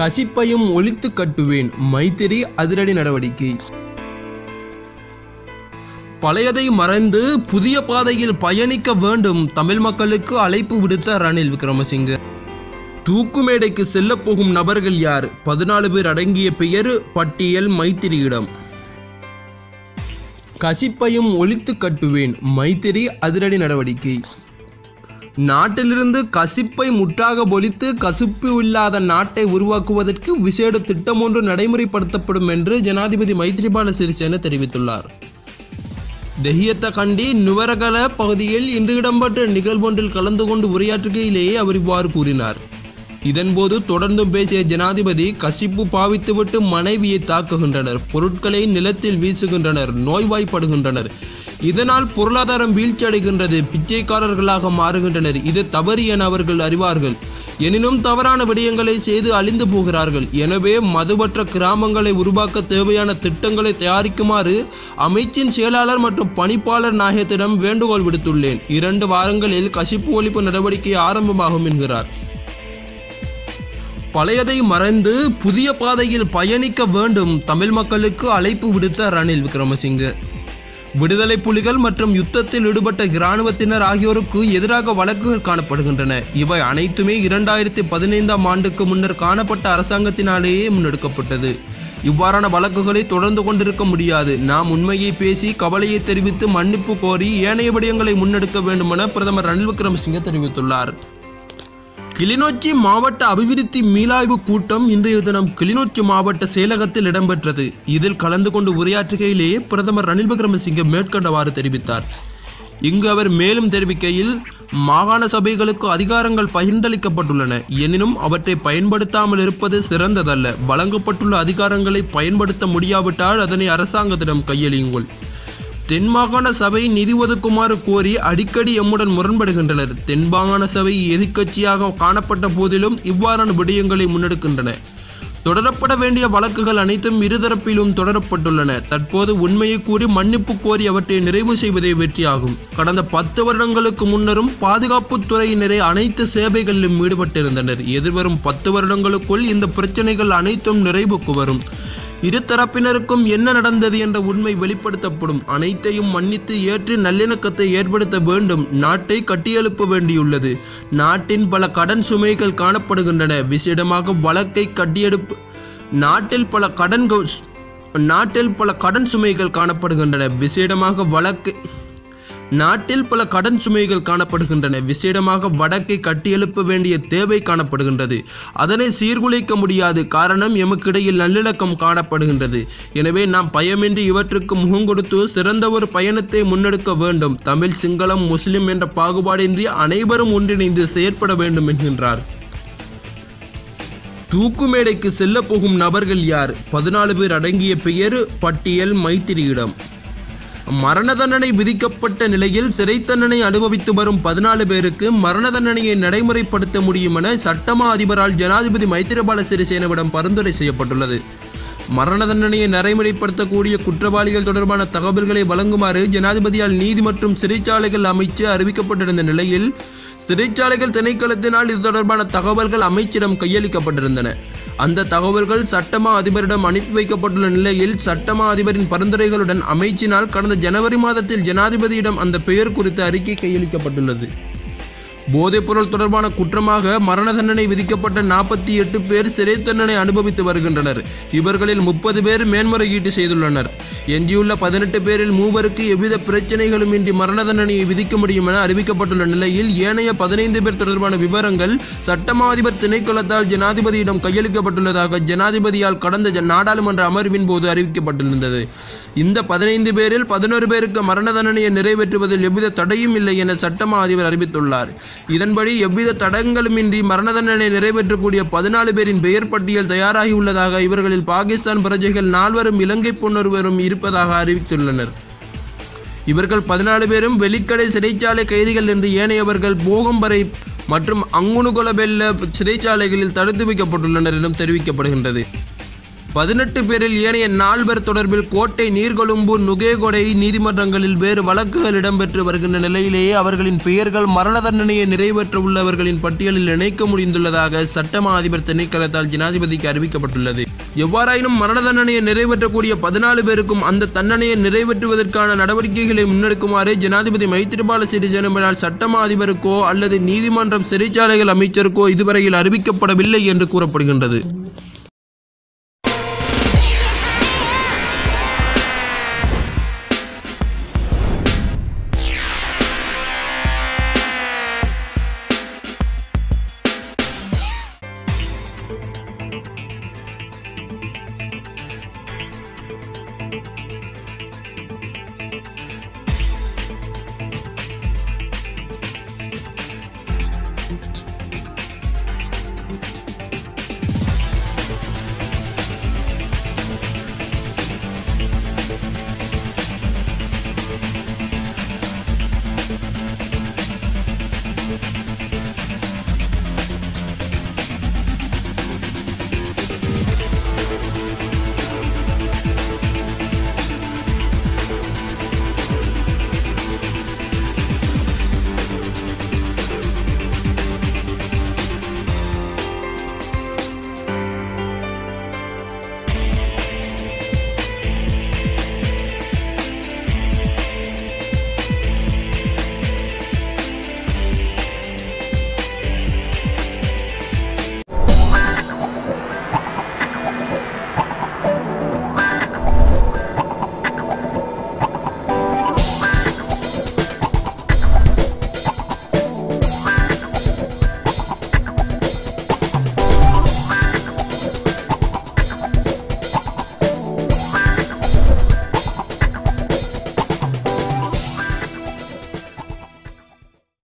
கசிப்பையும் ஒழித்து கட்டுவேன். மைத்திரி அதிரடி நடவடிக்கை. பழையதை மறைந்து புதிய பாதையில் பயணிக்க வேண்டும். தமிழ் மக்களுக்கு அழைப்பு விடுத்த ரணில் விக்ரமசிங்க. தூக்குமேடைக்கு செல்லப் போகும் நபர்கள் யார்? பதினாலு பேர் அடங்கிய பெயர் பட்டியல் மைத்திரியிடம். கசிப்பையும் ஒழித்து கட்டுவேன். மைத்திரி அதிரடி நடவடிக்கை. நாட்டிலிருந்து கசிப்பை முற்றாக பொழித்து கசிப்பு இல்லாத நாட்டை உருவாக்குவதற்கு விசேட திட்டம் ஒன்று நடைமுறைப்படுத்தப்படும் என்று ஜனாதிபதி மைத்ரிபால சிறிசேன தெரிவித்துள்ளார். தெஹியத்த கண்டி நுவரகல பகுதியில் இன்று இடம்பெற்ற நிகழ்வொன்றில் கலந்து கொண்டு உரையாற்றுகையிலேயே அவர் இவ்வாறு கூறினார். இதன்போது தொடர்ந்தும் பேசிய ஜனாதிபதி கசிப்பு பாவித்துவிட்டு மனைவியை தாக்குகின்றனர் பொருட்களை நிலத்தில் வீசுகின்றனர் நோய்வாய்ப்படுகின்றனர் இதனால் பொருளாதாரம் வீழ்ச்சி அடைகின்றது பிச்சைக்காரர்களாக மாறுகின்றனர். இது தவறு என அவர்கள் அறிவார்கள். எனினும் தவறான விடயங்களை செய்து அழிந்து போகிறார்கள். எனவே மதுபற்ற கிராமங்களை உருவாக்க தேவையான திட்டங்களை தயாரிக்குமாறு அமைச்சின் செயலாளர் மற்றும் பணிப்பாளர் நாயகத்திடம் வேண்டுகோள் விடுத்துள்ளேன். இரண்டு வாரங்களில் கசிப்பு ஒழிப்பு நடவடிக்கை ஆரம்பமாகும் என்கிறார். பழையதை மறைந்து புதிய பாதையில் பயணிக்க வேண்டும். தமிழ் மக்களுக்கு அழைப்பு விடுத்த ரணில் விக்ரமசிங்கே. விடுதலை புலிகள் மற்றும் யுத்தத்தில் ஈடுபட்ட இராணுவத்தினர் ஆகியோருக்கு எதிராக வழக்குகள் காணப்படுகின்றன. இவை அனைத்துமே இரண்டாயிரத்தி பதினைந்தாம் ஆண்டுக்கு முன்னர் காணப்பட்ட அரசாங்கத்தினாலேயே முன்னெடுக்கப்பட்டது. இவ்வாறான வழக்குகளை தொடர்ந்து கொண்டிருக்க முடியாது. நாம் உண்மையை பேசி கவலையை தெரிவித்து மன்னிப்பு கோரி ஏனைய விடயங்களை முன்னெடுக்க வேண்டுமென பிரதமர் ரணில் விக்ரமசிங்க தெரிவித்துள்ளார். கிளிநொச்சி மாவட்ட அபிவிருத்தி மீளாய்வு கூட்டம் இன்றைய தினம் கிளிநொச்சி மாவட்ட செயலகத்தில் இடம்பெற்றது. இதில் கலந்து கொண்டு உரையாற்றுகையிலேயே பிரதமர் ரணில் விக்ரமசிங்கே மேற்கண்டவாறு தெரிவித்தார். இங்கு அவர் மேலும் தெரிவிக்கையில் மாகாண சபைகளுக்கு அதிகாரங்கள் பகிர்ந்தளிக்கப்பட்டுள்ளன. எனினும் அவற்றை பயன்படுத்தாமல் இருப்பது சிறந்ததல்ல. வழங்கப்பட்டுள்ள அதிகாரங்களை பயன்படுத்த முடியாவிட்டால் அதனை அரசாங்கத்திடம் கையளியுங்கள். தென் மாகாண சபை நிதி ஒதுக்குமாறு கோரி அடிக்கடி எம்முடன் முரண்படுகின்றனர். தென் மாகாண சபை எதிர்க்கட்சியாக காணப்பட்ட போதிலும் இவ்வாறான விடயங்களை முன்னெடுக்கின்றன. தொடரப்பட வேண்டிய வழக்குகள் அனைத்தும் இருதரப்பிலும் தொடரப்பட்டுள்ளன. தற்போது உண்மையை கூறி மன்னிப்பு கோரி அவற்றை நிறைவு செய்வதே வெற்றியாகும். கடந்த பத்து வருடங்களுக்கு முன்னரும் பாதுகாப்பு துறையினரை அனைத்து சேவைகளிலும் ஈடுபட்டிருந்தனர். எதிர்வரும் பத்து வருடங்களுக்குள் இந்த பிரச்சனைகள் அனைத்தும் நிறைவுக்கு வரும். இரு தரப்பினருக்கும் என்ன நடந்தது என்ற உண்மை வெளிப்படுத்தப்படும். அனைத்தையும் மன்னித்து ஏற்று நல்லிணக்கத்தை ஏற்படுத்த வேண்டும். நாட்டை கட்டியெழுப்ப வேண்டியுள்ளது. நாட்டின் பல கடன் சுமைகள் காணப்படுகின்றன. விசேடமாக வழக்கை கட்டியெடுப்பு நாட்டில் பல கடன் நாட்டில் பல கடன் சுமைகள் காணப்படுகின்றன. விசேடமாக வழக்கு நாட்டில் பல கடன் சுமைகள் காணப்படுகின்றன. விசேடமாக வடக்கை கட்டியெழுப்ப வேண்டிய தேவை காணப்படுகின்றது. அதனை சீர்குலைக்க முடியாது. காரணம் எமக்கிடையில் நல்லிணக்கம் காணப்படுகின்றது. எனவே நாம் பயமின்றி இவற்றுக்கு முகம் கொடுத்து சிறந்த ஒரு பயணத்தை முன்னெடுக்க வேண்டும். தமிழ் சிங்களம் முஸ்லிம் என்ற பாகுபாடின்றி அனைவரும் ஒன்றிணைந்து செயற்பட வேண்டும் என்கின்றார். தூக்குமேடைக்கு செல்ல போகும் நபர்கள் யார்? பதினாலு பேர் அடங்கிய பெயர் பட்டியல் மைத்திரியிடம். மரண தண்டனை விதிக்கப்பட்ட நிலையில் சிறை தண்டனை அனுபவித்து வரும் பதினாலு பேருக்கு மரண தண்டனையை நடைமுறைப்படுத்த முடியும் என சட்டமா அதிபரால் ஜனாதிபதி மைத்திரிபால சிறிசேனவிடம் பரிந்துரை செய்யப்பட்டுள்ளது. மரண தண்டனையை நடைமுறைப்படுத்தக்கூடிய குற்றவாளிகள் தொடர்பான தகவல்களை வழங்குமாறு ஜனாதிபதியால் நீதி மற்றும் சிறைச்சாலைகள் அமைச்சு அறிவிக்கப்பட்டிருந்த நிலையில் சிறைச்சாலைகள் திணைக்களத்தினால் இது தொடர்பான தகவல்கள் அமைச்சிடம் கையளிக்கப்பட்டிருந்தன. அந்த தகவல்கள் சட்டமா அதிபரிடம் அனுப்பி வைக்கப்பட்டுள்ள நிலையில் சட்டமா அதிபரின் பரிந்துரைகளுடன் அமைச்சினால் கடந்த ஜனவரி மாதத்தில் ஜனாதிபதியிடம் அந்த பெயர் குறித்த அறிக்கை கையளிக்கப்பட்டுள்ளது. போதைப்பொருள் தொடர்பான குற்றமாக மரண தண்டனை விதிக்கப்பட்ட நாற்பத்தி எட்டு பேர் சிறை தண்டனை அனுபவித்து வருகின்றனர். இவர்களில் முப்பது பேர் மேன்முறையீட்டு செய்துள்ளனர். எஞ்சியுள்ள பதினெட்டு பேரில் மூவருக்கு எவ்வித பிரச்சனைகளுமின்றி மரண தண்டனையை விதிக்க முடியும் என அறிவிக்கப்பட்டுள்ள நிலையில் ஏனைய பதினைந்து பேர் தொடர்பான விவரங்கள் சட்டமாதிபர் திணைக்களத்தால் ஜனாதிபதியிடம் கையளிக்கப்பட்டுள்ளதாக ஜனாதிபதியால் கடந்த ஜ- நாடாளுமன்ற அமர்வின் போது அறிவிக்கப்பட்டிருந்தது. இந்த பதினைந்து பேரில் பதினோரு பேருக்கு மரண தண்டனையை நிறைவேற்றுவதில் எவ்வித தடையும் இல்லை என சட்டமா அதிபர் அறிவித்துள்ளார். இதன்படி எவ்வித தடங்களுமின்றி மரண தண்டனை நிறைவேற்றக்கூடிய பதினாலு பேரின் பெயர் பட்டியல் தயாராகியுள்ளதாக இவர்களில் பாகிஸ்தான் பிரஜைகள் நால்வரும் இலங்கை பொன்னொருவரும் இருப்பதாக அறிவித்துள்ளனர். இவர்கள் பதினாலு பேரும் வெளிக்கடை சிறைச்சாலை கைதிகள் என்று ஏனையவர்கள் போகம்பரை மற்றும் அங்குணுகுலபெல்ல சிறைச்சாலைகளில் தடுத்து வைக்கப்பட்டுள்ளனர் என்றும் தெரிவிக்கப்படுகின்றது. பதினெட்டு பேரில் ஏனைய நால்வர் தொடர்பில் கோட்டை நீர்கொழும்பு நுகேகொடை நீதிமன்றங்களில் வேறு வழக்குகள் இடம்பெற்று வருகின்ற நிலையிலேயே அவர்களின் பெயர்கள் மரண தண்டனையை நிறைவேற்ற உள்ளவர்களின் பட்டியலில் இணைக்க முடிந்துள்ளதாக சட்டமா அதிபர் திணைக்களத்தால் ஜனாதிபதிக்கு அறிவிக்கப்பட்டுள்ளது. எவ்வாறாயினும் மரண தண்டனையை நிறைவேற்றக்கூடிய பதினாலு பேருக்கும் அந்த தண்டனையை நிறைவேற்றுவதற்கான நடவடிக்கைகளை முன்னெடுக்குமாறு ஜனாதிபதி மைத்திரிபால சிறிசேனவினால் சட்டமா அதிபருக்கோ அல்லது நீதிமன்றம் சிறைச்சாலைகள் அமைச்சருக்கோ இதுவரையில் அறிவிக்கப்படவில்லை என்று கூறப்படுகின்றது.